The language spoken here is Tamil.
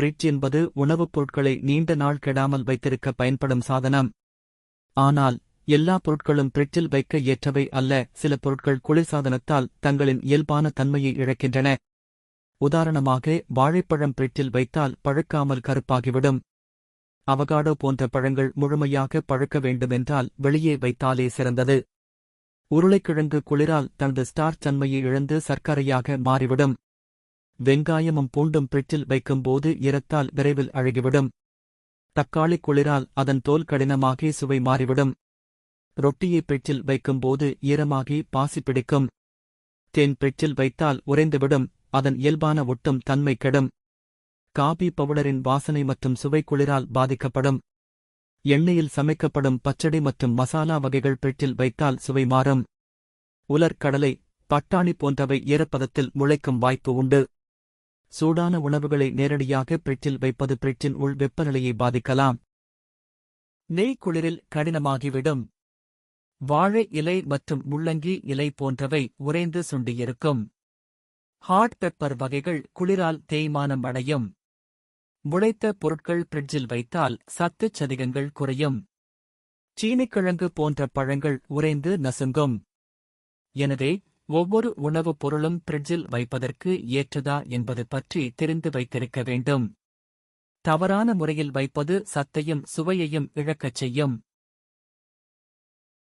பிரிட்ஜ் என்பது உணவுப் பொருட்களை நீண்ட நாள் கெடாமல் வைத்திருக்க பயன்படும் சாதனம். ஆனால் எல்லா பொருட்களும் பிரிட்ஜில் வைக்க ஏற்றவை அல்ல சில பொருட்கள் குளிர்சாதனத்தால் தங்களின் இயல்பான தன்மையை இழக்கின்றன. உதாரணமாக வாழைப்பழம் பிரிட்ஜில் வைத்தால் பழுக்காமல் கருப்பாகிவிடும். அவகாடோ போன்ற பழங்கள் முழுமையாக பழுக்க வேண்டுமென்றால் வெளியே வைத்தாலே சிறந்தது. உருளைக்கிழங்கு குளிரால் தனது ஸ்டார்ச் தன்மையை இழந்து சர்க்கரையாக மாறிவிடும். வெங்காயமும் பூண்டும் பிரிட்ஜில் வைக்கும்போது ஈரத்தால் விரைவில் அழுகிவிடும். தக்காளி குளிரால் அதன் தோல் கடினமாகி சுவை மாறிவிடும். ரொட்டியை பிரிட்ஜில் வைக்கும்போது ஈரமாகி பாசி பிடிக்கும். தேன் பிரிட்ஜில் வைத்தால் உறைந்துவிடும் அதன் இயல்பான ஒட்டும் தன்மை கெடும். காபி பவுடரின் வாசனை மற்றும் சுவை குளிரால் பாதிக்கப்படும். எண்ணெயில் சமைக்கப்படும் பச்சடி மற்றும் மசாலா வகைகள் பிரிட்ஜில் வைத்தால் சுவை மாறும். உலர் கடலை பட்டாணி போன்றவை ஈரப்பதத்தில் முளைக்கும் வாய்ப்பு உண்டு. சூடான உணவுகளை நேரடியாக பிரிட்ஜில் வைப்பது பிரிட்ஜின் உள் வெப்பநிலையை பாதிக்கலாம். நெய் குளிரில் கடினமாகிவிடும். வாழை இலை மற்றும் முள்ளங்கி இலை போன்றவை உறைந்து சுண்டியிருக்கும். ஹாட் பெப்பர் வகைகள் குளிரால் தேய்மானம் அடையும். முளைத்த பொருட்கள் பிரிட்ஜில் வைத்தால் சத்துச் சதிகங்கள் குறையும். சீனிக்கிழங்கு போன்ற பழங்கள் உறைந்து நசுங்கும். எனவே ஒவ்வொரு உணவுப் பொருளும் பிரிட்ஜில் வைப்பதற்கு ஏற்றதா என்பது பற்றி தெரிந்து வைத்திருக்க வேண்டும். தவறான முறையில் வைப்பது சத்தையும் சுவையையும் இழக்கச் செய்யும்.